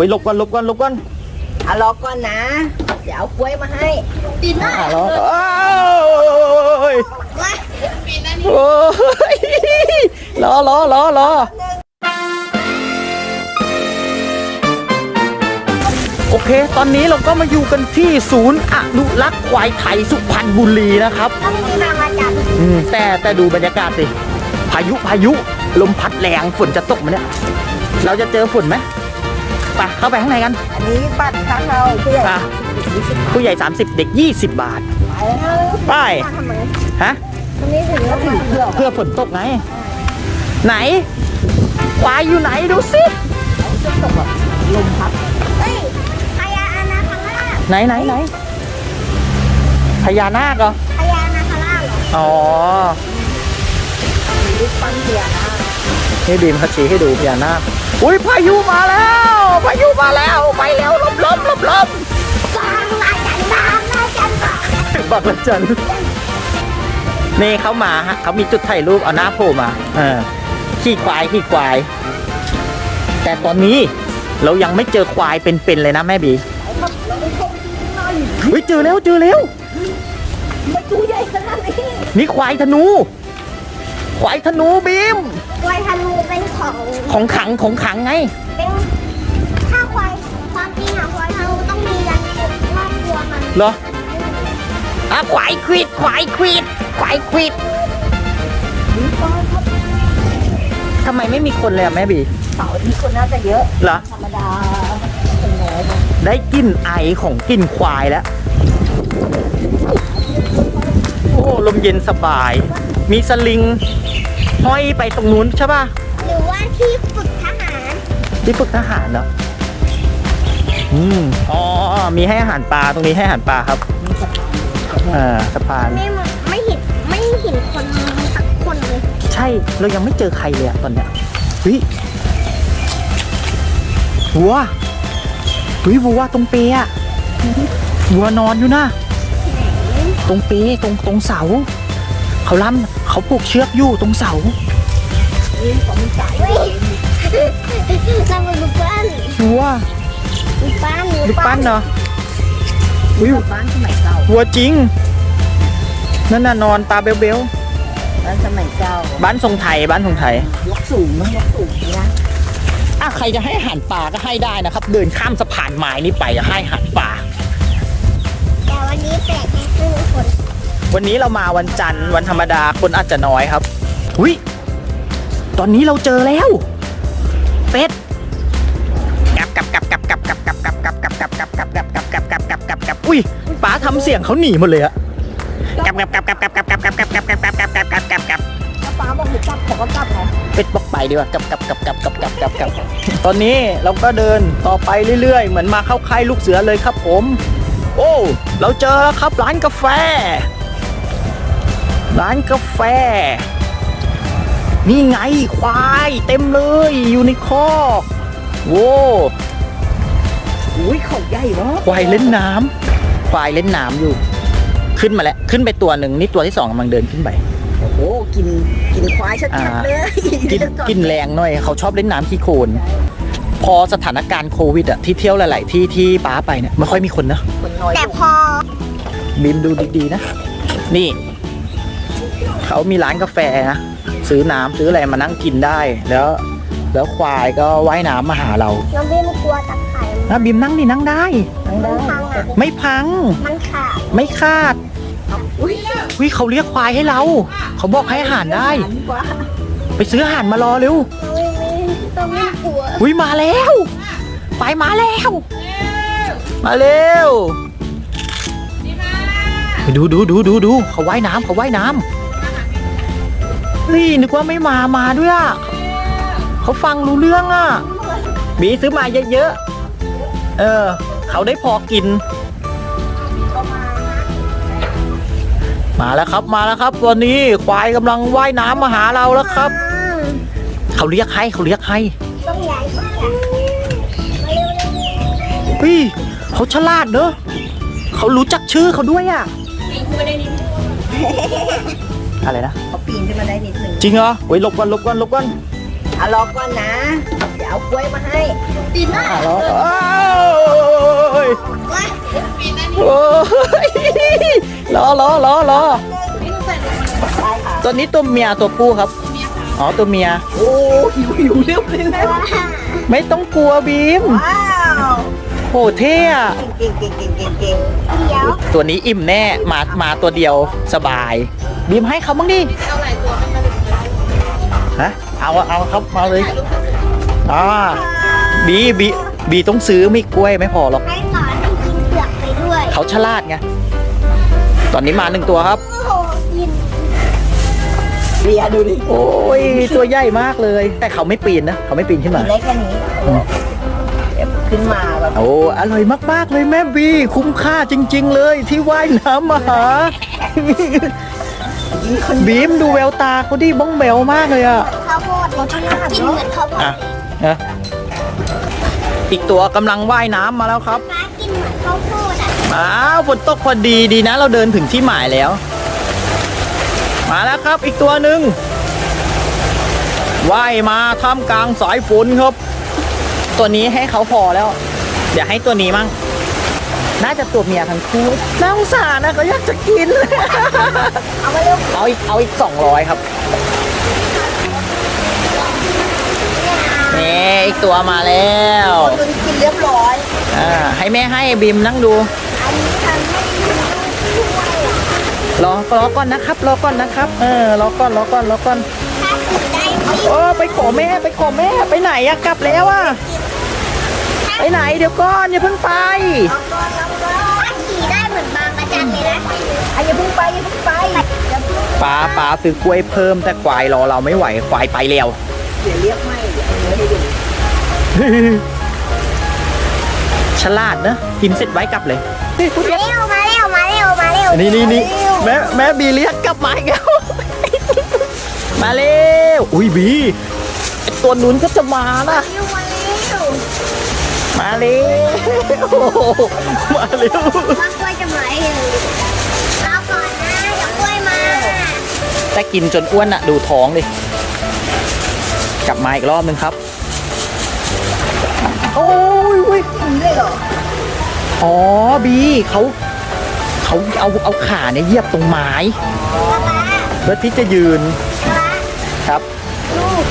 อ้ยหลบก่อนหลบก่อนหลบก่อนเอารอก่อนนะ เดี๋ยวเอากล้วยมาให้ติดหน้าอะรออ้าวโอ้ยโอ้ยรอรอรอรอโอเค ตอนนี้เราก็มาอยู่กันที่ศูนย์อนุรักษ์ควายไทยสุพรรณบุรีนะครับต้องมีมามาจับอืมแต่แต่ดูบรรยากาศสิ พายุพายุ ลมพัดแรงฝนจะตกไหมาเนี่ย เราจะเจอฝนไหม ไปเข้าไปข้างในกันอันนี้บัตรค้างเราผู้ใหญ่อะผู้ใหญ่ 30 เด็ก 20 บาท ไปทำไมฮะ ตรงนี้ถึงแล้วถึงเพื่อเพื่อฝนตกไง ไหนควายอยู่ไหนดูสิ ลมพัดเฮ้ยพญาอนาคาราชไหนไหนไหนพญานาคเหรอ พญานาคาราชเหรออ๋อ รูปปั้นเสียนะให้บีมเขาชี้ให้ดูพญานาคอุ้ยพายุมาแล้ว บอกแล้วจันนี่เขามาฮะเขามีจุดถ่ายรูปเอาหน้าโผล่มาเออขี่ควายขี่ควาย แต่ตอนนี้เรายังไม่เจอควายเป็นๆเลยนะแม่บีเฮ้ยเจอแล้วเจอแล้วไม่ตัวใหญ่ขนาดนี้นี่ควายธนู ควายธนูบีมควายธนูเป็นของของขังของขังไงเป็นถ้าควายความจริงอะควายธนูต้องมียันรอบตัวมันเหรอ อะควายควิดควายควิดควายควิดทำไมไม่มีคนเลยอะแม่บีเสาร์อาที่คนน่าจะเยอะเหรอ ธรรมดาเป็นน้อยนะได้กลิ่นไอของกลิ่นควายแล้ว โอ้ลมเย็นสบาย มีสลิง ห้อยไปตรงนู้นใช่ป่ะ หรือว่าที่ฝึกทหาร ที่ฝึกทหารเหรออืม อ๋อ มีให้อาหารปลาตรงนี้ให้อาหารปลาครับ อ่าสะพาน ไม่ไม่เห็นไม่เห็นคนสักคนเลยใช่เรายังไม่เจอใครเลยอะตอนเนี้ยเฮ้ยวัวเฮ้ยวัวตรงเปอะวัวนอนอยู่นะ ตรงเปตรงตรงเสา เขาล่ำเขาผูกเชือกอยู่ตรงเสา เฮ้ยเราเป็นลูกปั้นวัวลูกปั้นลูกปั้นเนาะอุ้ยบ้านสมัยเก่าวัวจริง นั่นน่ะนอนตาเบลเบลบ้านสมัยเก่าบ้านทรงไทยบ้านทรงไทย ยกสูงนะยกสูงนะอะใครจะให้อาหารปลาก็ให้ได้นะครับ เดินข้ามสะพานไม้นี่ไปจะให้อาหารปลาแต่วันนี้แปลกแค่ครึ่งคนวันนี้เรามาวันจันทร์วันธรรมดาคนอาจจะน้อยครับหุยตอนนี้เราเจอแล้ว เป็ดกับกับกับกับกับกับกับกับกับกับกับกับกับกับกับกับกับกับกับอุ้ยป๋าทำเสียงเขาหนีหมดเลยอะ กับกับกับกับกับกับกับกับกับกับกับกับกับกับกับกับถ้าป้าบอกหนูกลับผมก็กลับไงเป็ดบอกไปดีกว่ากับกับกับกับกับกับกับกับตอนนี้เราก็เดินต่อไปเรื่อยๆ เหมือนมาเข้าค่ายลูกเสือเลยครับผม โอ้ เราเจอแล้วครับร้านกาแฟ ร้านกาแฟ นี่ไงควายเต็มเลยอยู่ในคอกโว้อุ้ยเขาใหญ่วะควายเล่นน้ำควายเล่นน้ำอยู่ ขึ้นมาแล้ว ขึ้นไปตัวหนึ่งนี่ตัวที่สองกำลังเดินขึ้นไปโอ้โหกินกินควายชัดๆเลยกินกินแรงหน่อย เขาชอบเล่นน้ำขี้โคลนพอสถานการณ์โควิดอะที่เที่ยวหลาย ๆ ที่ที่ป้าไปเนี่ยไม่ค่อยมีคนนะคนน้อยแต่พอบีมดูดีๆนะ นี่ เขามีร้านกาแฟนะซื้อน้ำซื้ออะไรมานั่งกินได้ แล้ว แล้วควายก็ว่ายน้ำมาหาเราน้องพี่ไม่กลัวตะไคร่นะบีมนั่งดินั่งได้มันพังอะไม่พัง มันขาด ไม่คาด อุ้ยวิเขาเรียกควายให้เรา เขาบอกให้อาหารได้ ไปซื้ออาหารมารอเร็วเราไม่ไม่เราไม่กลัววิมาแล้วควายมาแล้ว มาเร็วดูดูดูดูดูเขาว่ายน้ำเขาว่ายน้ำเฮ้ยนึกว่าไม่มามาด้วยอะเขาฟังรู้เรื่องอะบีซื้อมาเยอะๆเออ เขาได้พอกิน มาแล้วครับมาแล้วครับตอนนี้ควายกำลังว่ายน้ำมาหาเราแล้วครับอืมเขาเรียกให้เขาเรียกให้ต้องใหญ่ต้องใหญ่มาเร็วเร็วเร็วเฮ้ยเขาฉลาดเนอะเขารู้จักชื่อเขาด้วยอะอะไรนะเขาปีนขึ้นมาได้นิดหนึ่งจริงเหรอเฮ้ยหลบก่อนหลบก่อนหลบก่อน เอารอก่อนนะ เดี๋ยวเอากล้วยมาให้ ปีนหล้าอะรอโอ้ยปีนหานี่โอ้ยรอรอรออนี่ล้ค่ตัวนี้ตัวเมียตัวผู้ครับ อ๋อตัวเมีย โอ้หิวหิวเร็วเร็วเร็ไม่ต้องกลัวบีมว้โหเท่อะเก่งเก่งเก่งเก่งเก่งตัวนี้อิ่มแน่มามาตัวเดียวสบาย บีมให้เขาบ้างดิเอาหลาตัวมันเฮะเอาเอาครับมาเลยอ่าบีบีบีต้องซื้อไม่กล้วยไม่พอหรอกให้สอนให้กินเปลือกไปด้วยเขาฉลาดไงตอนนี้มาหนึ่งตัวครับโอ้โหกินเบียร์ดูดิโอ้ยตัวใหญ่มากเลย แต่เขาไม่ปีนนะเขาไม่ปีนขึ้นมากินได้แค่นี้เดี๋ยวขึ้นมาแบบโอ้อร่อยมากๆเลยแม่บี คุ้มค่าจริง ๆ เลยที่ว่ายน้ำมาหา บีมดูแววตาเขาดิบ้องแบวมากเลยอะข้าวโพดรสชาติกินเหมือนข้าวโพดอะนะอีกตัวกำลังว่ายน้ำมาแล้วครับฟ้ากินเหมือนข้าวโพดอะอ้าวฝนตกพอดีดีนะ เราเดินถึงที่หมายแล้ว มาแล้วครับอีกตัวหนึ่งว่ายมาท่ามกลางสายฝนครับ ตัวนี้ให้เขาพอแล้ว เดี๋ยวให้ตัวนี้มั่ง น่าจะตัวเมียทั้งคู่น่าสงสารนะเขาอยากจะกิน เอามาเร็วเอาอีกเอาอีกสองร้อยครับนี่อีกตัวมาแล้วตัวนี้กินเรียบร้อยอ่าให้แม่ให้บีมนั่งดูอันนี้ทำให้ดูด้วยรอรอก่อนนะครับ รอก่อนนะครับ เออรอก่อนรอก่อนรอก่อนถ้าถือได้ที่โอ้ไปขอแม่ไปขอแม่ไปไหนอะกลับแล้วอะไปไหนเดี๋ยวก่อนอย่าเพิ่งไปถ้าขี่ได้ เหมือนบางประจันเลยนะอะอย่าเพิ่งไปอย่าเพิ่งไปอย่าเพิ่งป๋าป๋าซื้อกล้วยเพิ่มแต่ควายรอเราไม่ไหวควายไปแล้ว เดี๋ยวเรียกไม่เดี๋ยวเอาเนื้อให้ดูฉลาดนะกินเสร็จไว้กลับเลยเฮ้ยพูดมาเรียกเร็วมาเร็วมาเร็วมาเร็วนี่นี่นี่แม่แม่บีเรียกกลับมาอีกแล้ว มาเร็วอุ้ยบีไอ้ตัวนู้นก็จะมานะเร็วมาเร็ว มาเร็วมาเร็วมากล้วยจะมาเร็วรอก่อนนะเดี๋ยวกล้วยมาแต่กินจนอ้วนอะดูท้องดิกลับมาอีกรอบนึงครับ โอ้ยอุ้ยกินได้เหรอ อ๋อบีเขาเขาเอาเอาขาเนี่ยเหยียบตรงไม้ป๊าป๊าเพื่อที่จะยืนป๊าครับ ลูก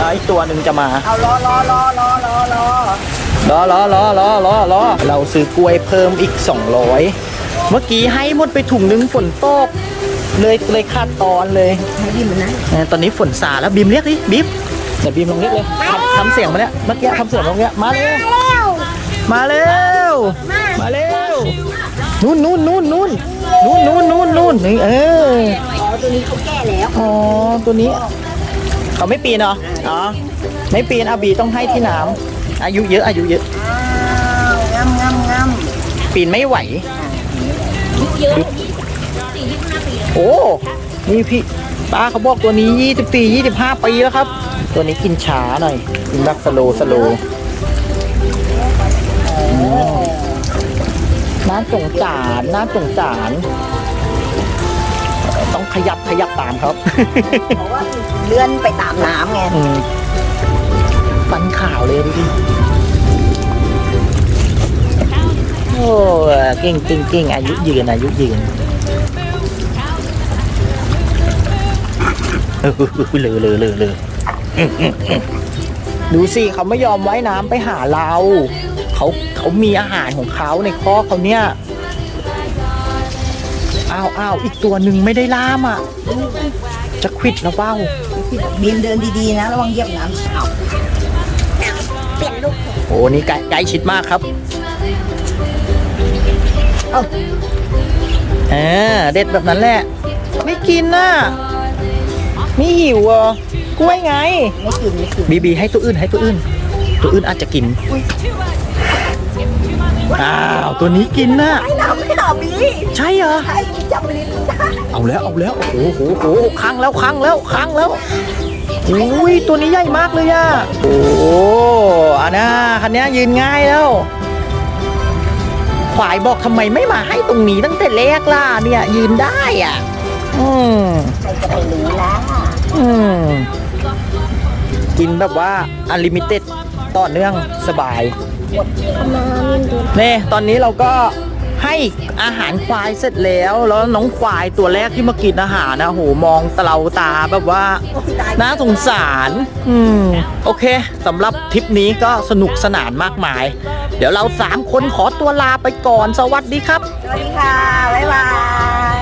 อ่าอีกตัวหนึ่งจะมา เอารอรอรอรอรอรอ รอรอรอรอรอรอเราซื้อกล้วยเพิ่มอีก 200 เมื่อกี้ให้หมดไปถุงนึงฝนตก เลยเลยขาดตอนเลยให้ดิมันนะเออตอนนี้ฝนซาแล้วบีมเรียกดิบีมเดี๋ยวบีมลองเรียกเลยทำทำเสียงมาเนี่ยเมื่อกี้ทำเสียงตรงเนี้ยมาเร็วมาเร็วมาเร็วมามาเร็วนู่นนู่นนู่นนู่นนู่นนู่นนู่นนู่นนี่เอออ๋อตัวนี้เขาแก่แล้วอ๋อตัวนี้เขาไม่ปีนเหรออ๋อไม่ปีนอาบีต้องให้ที่น้ำ อายุเยอะอายุเยอะอ้าวงามงามงามปีนไม่ไหว เยอะสี่ยี่สิบห้าปีโอ้ นี่พี่ป้าเขาบอกตัวนี้ 24 25 ปีแล้วครับ ตัวนี้กินช้าหน่อย กินแบบสโลสโลน่าสงสารน่าสงสารต้องขยับขยับตามครับ เพราะว่าเลื่อนไปตามน้ำไงอืม ฟันขาวเลยดูดิโอ้เก่งเก่งเก่งอายุยืนอายุยืนเออเลยเลยเลยเลยดูสิเขาไม่ยอมไว่ายน้ำไปหาเราเขาเขามีอาหารของเขาในคอเขาเนี่ยอ้าวอ้าวอีกตัวหนึ่งไม่ได้ล่ามอะ จะควิดแล้วเปล่าบีมเดินดีๆนะ ระวังเหยียบน้ำเอา เปลี่ยนลูกโอ้นี่ใกล้ใกล้ชิดมากครับเอ้าเออเด็ดแบบนั้นแหละ ไม่กินน่ะไม่หิวอะกล้วยไงไม่กินไม่กินบีบีให้ตัวอื่นให้ตัวอื่น ตัวอื่นอาจจะกินอ้าวตัวนี้กินน่ะไม่หนาวไม่หนาวบีใช่เหรอใช่จับลิ้นได้เอาแล้วเอาแล้วโอ้โหโอ้โหโอ้โหค้างแล้วค้างแล้วค้างแล้ว อุ้ยตัวนี้ใหญ่มากเลยอะโอ้อันน่ะคันนี้ยืนง่ายแล้วขวายบอกทำไมไม่มาให้ตรงนี้ตั้งแต่แรกล่ะเนี่ยยืนได้อะ อืมใครจะไปรู้ล่ะอืมกินแบบว่าอ n l ลิมิเต็ดต่อเนื่องสบายมาเล่นดูนี่ตอนนี้เราก็ ให้อาหารควายเสร็จแล้ว แล้วน้องควายตัวแรกที่มากินอาหารนะโหมองตะเราตาแบบว่าน่าสงสาร อืม โอเคสำหรับทริปนี้ก็สนุกสนานมากมาย เดี๋ยวเราสามคนขอตัวลาไปก่อน สวัสดีครับ สวัสดีค่ะ บ๊ายบาย